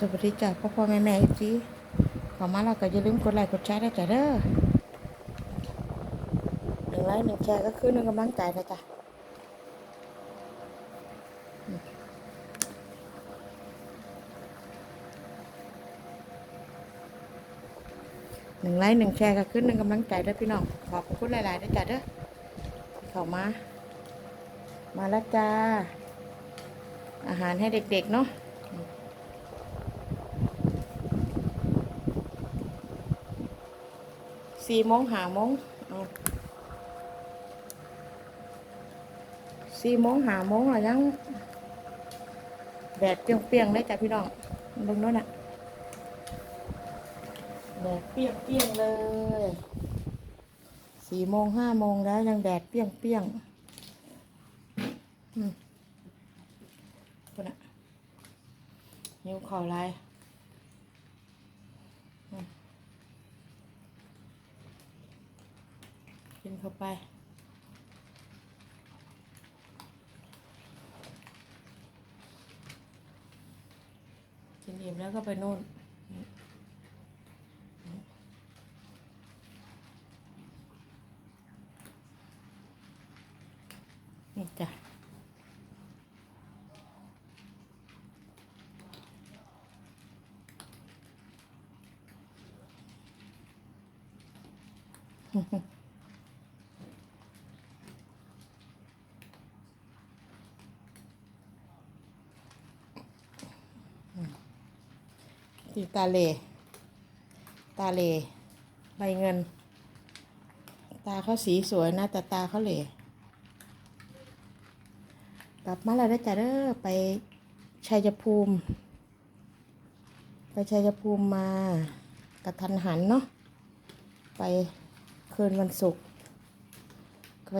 สวัสดีจ้ะพ่อพ่อแม่แม่อีจีขอมาแล้วก็อย่าลืมกดไลค์กดแชร์นะจ๊ะเด้อหนึ่งไลค์หนึ่งแชร์ก็คือหนึ่งกำลังใจนะจ๊ะหนึ่งไลค์หนึ่งแชร์ก็คือหนึ่งกำลังใจเด้อพี่น้อง ขอบคุณหลายๆนะจ๊ะเด้อเข้ามา มาแล้วจ้า อาหารให้เด็กๆเนาะ สี่โมงหาโมงเอาสี่โมงหาโมงอะยังแดดเปรี้ยงๆเลยจ้ะพี่น้องเบิ่งโนู้นน่ะแดดเปรี้ยงๆเลยสี่โมงห้าโมงแล้วยังแดดเปรี้ยงๆอืมคุณอะนิ้วข่าลาย กินเข้าไป กินอิ่มแล้วก็ไปโน่นนี่จ้ะที่ ตาเล ตาเลใบเงิน ตาเขาสีสวยนะแต่ตาเขาเหล่กลับมาแล้วนะจ๊ะเด้อไปชัยภูมิ ไปชัยภูมิมากระทันหันเนาะไปคืนวันศุกร์ไป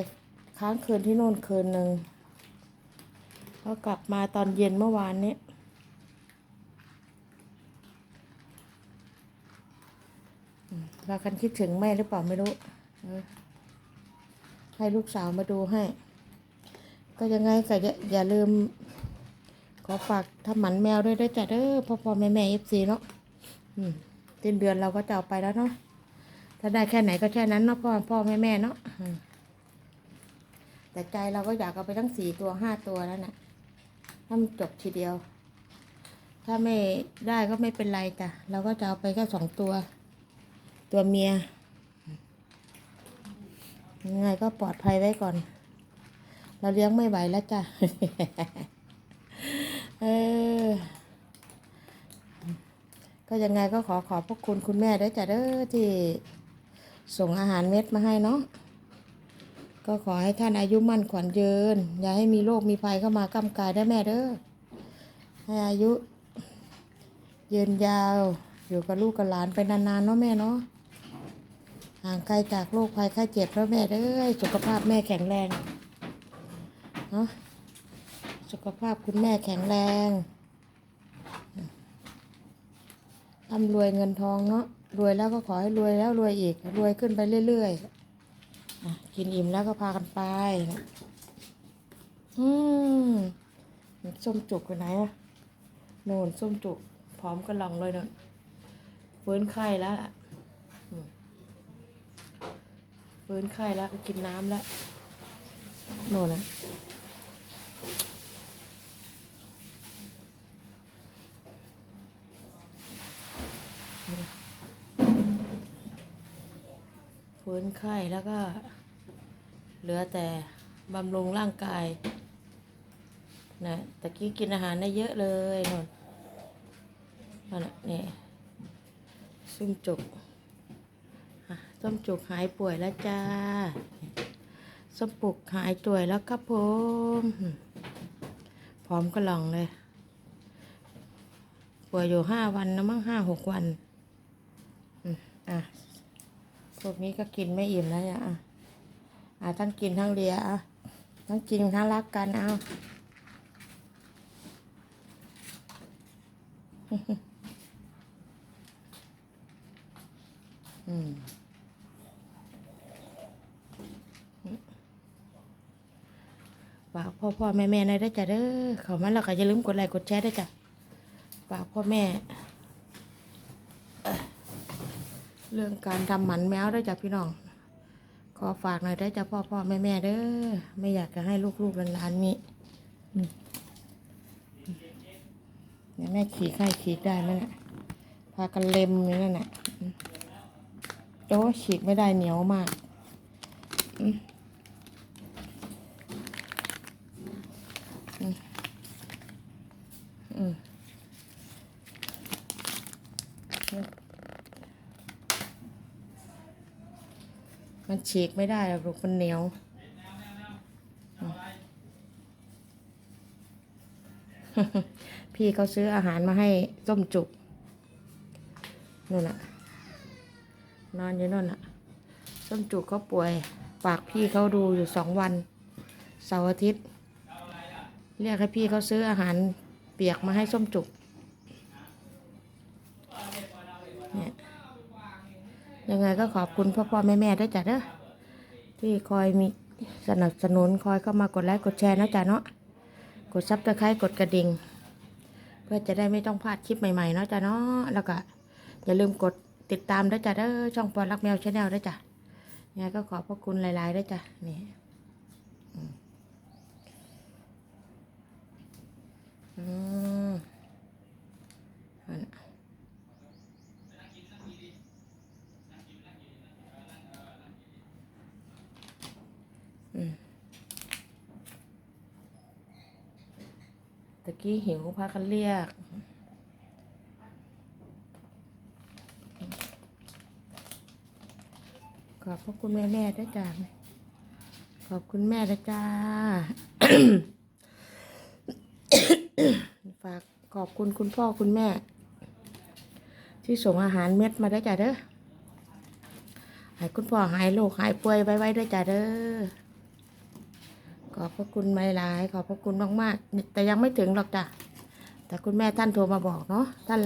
ค้างคืนที่โน่นคืนหนึ่งแล้วกลับมาตอนเย็นเมื่อวานนี้ พากันคิดถึงแม่หรือเปล่าไม่รู้ให้ลูกสาวมาดูให้ ก็ยังไงก็อย่าอย่าลืม ขอฝากทำหมันแมวด้วยด้วยจ้ะเด้อพ่อพ่อแม่แม่เอฟซีเนาะสิ้นเดือนเราก็จะเอาไปแล้วเนาะถ้าได้แค่ไหนก็แค่นั้นเนาะพ่อพ่อแม่แม่เนาะแต่ใจเราก็อยากเอาไปทั้งสี่ตัวห้าตัวแล้วนะ่ะถ้ามันจบทีเดียว ถ้าไม่ได้ก็ไม่เป็นไรจ้ะเราก็จะเอาไปแค่สองตัว ตัวเมียยังไงก็ปลอดภัยไว้ก่อน เราเลี้ยงไม่ไหวแล้วจ้ะเออก็ยังไงก็ขอขอบพระคุณคุณแม่ด้วยจ้ะเด้อที่ส่งอาหารเม็ดมาให้เนาะก็ขอให้ท่านอายุมั่นขวัญยืน อย่าให้มีโรคมีภัยเข้ามากำกายได้แม่เด้อให้อายุยืนยาวอยู่กับลูกกับหลานไปนานๆเนาะแม่เนาะ ห่างไกลจากโรคภัยไข้เจ็บแล้วแม่เด้อสุขภาพแม่แข็งแรงเนาะสุขภาพคุณแม่แข็งแรงร่ำรวยเงินทองเนาะรวยแล้วก็ขอให้รวยแล้วรวยอีก รวยขึ้นไปเรื่อยๆอะกินอิ่มแล้วก็พากันไป อืมส้มจุกอยู่ไหนอะโน่นส้มจุกพร้อมกระลองเลยเนาะฟื้นไข้แล้ว ฟื้นไข้แล้วกินน้ำแล้วโน่นนะฟื้นไข้แล้วก็ เหลือแต่บำรุงร่างกายนะตะกี้กินอาหารได้เยอะเลยโน่นนั่นนี่ซุ่มจุกอะ ส้มจุกหายป่วยแล้วจ้า ส้มปุกหายป่วยแล้วครับผมพร้อมก็ลองเลย ป่วยอยู่ห้าวันนะมั้งห้าหกวันอืมอะ พวกนี้ก็กินไม่อิ่มแล้วเนี่ยอะอะทั้งกินทั้งเลียอะทั้งกินทั้งรักกันเอาอืม ฝากพ่อพ่อแม่แม่ในอยด้จ้ะเด้อเขามาแล้วก็อย่าลืมกดไลค์กดแชร์ด้จ้ะฝากพ่อแม่ เรื่องการทำหมันแมวได้จ้ะพี่น้อง ขอฝากหน่อยได้จ้ะพ่อพ่อแม่แม่เด้อไม่อยากจะให้ลูกๆหลานๆมีอืมเดี๋ยแม่ขี่ไข้ขี่ได้ไหมน่ะพากันเล็มอย่นั่นน่ะโอ้ฉีกไม่ได้เหนียวมากอืมอืม อืมมันฉีกไม่ได้หรอกลูกมันเหนียวพี่เขาซื้ออาหารมาให้ต้มจุกนู่นน่ะ นอนอยู่นั่นน่ะต้มจุกเขาป่วย ปากพี่เขาดูอยู่สองวัน เสาร์อาทิตย์ เรียกให้พี่เขาซื้ออาหาร เปียกมาให้ส้มจุกเนี่ยยังไงก็ขอบคุณพ่อพ่อแม่แม่ด้วยจ้ะเด้อที่คอยมีสนับสนุนคอยเข้ามากดไลค์กดแชร์นะจ๊ะเนาะกดซับสไครต์กดกระดิ่งเพื่อจะได้ไม่ต้องพลาดคลิปใหม่ๆเนาะจ้ะเนาะแล้วก็อย่าลืมกดติดตามด้วยจ้ะเด้อช่องปอนรักแมวชาแนลด้วยจ้ะยังไงก็ขอบพระคุณหลายๆด้วยจ้ะนี่อืม อืมอืมตะกี้หิวพากันเรียกขอบพระคุณแม่แม่ๆด้วยจ้าขอบคุณแม่ด้วยจ้า ฝาก ขอบคุณคุณพ่อคุณแม่ ที่ส่งอาหารเม็ดมาได้จ้าเด้อให้คุณพ่อหายโรคหายป่วยไว้ๆด้วยจ้าเด้อขอบพระคุณไม่หลายขอบพระคุณมากๆแต่ยังไม่ถึงหรอกจ้ะแต่คุณแม่ท่านโทรมาบอกเนาะท่าน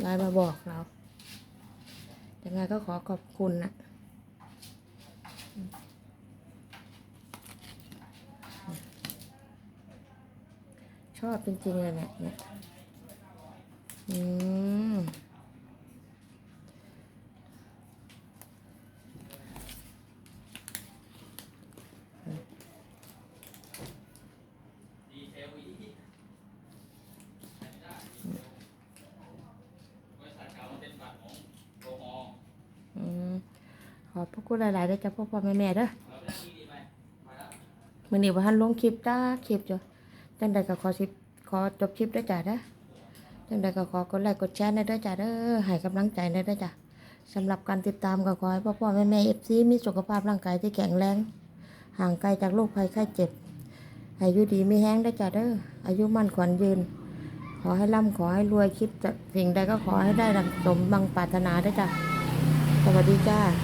ไลน์มาบอกเรายังไงก็ขอขอบคุณนะ ชอบจริงๆเลยเนี่ยเนี่ยอืมอืมขอบพระคุณหลายๆด้วยจ้ะพ่อพ่อแม่แม่เด้อมื่อนี้ว่าท่านลงคลิปจ้าคลิปจ้ะ จังใดก็ขอสิขอจบคลิปด้วยจ้ะเด้อจังใดก็ขอกดไลค์กดแชร์ในด้วยจ้ะเด้อให้กำลังใจในด้วยจ้ะสำหรับการติดตามก็ขอให้พ่อพ่อแม่แม่เอฟซีมีสุขภาพร่างกายที่แข็งแรง ห่างไกลจากโรคภัยไข้เจ็บอายุดีไม่แห้งได้จ้ะเด้ออายุมั่นขวัญยืน ขอให้ร่ำขอให้รวยคิดจะสิ่งใดก็ขอให้ได้ดังสมบังปรารถนาได้จ้ะสวัสดีจ้า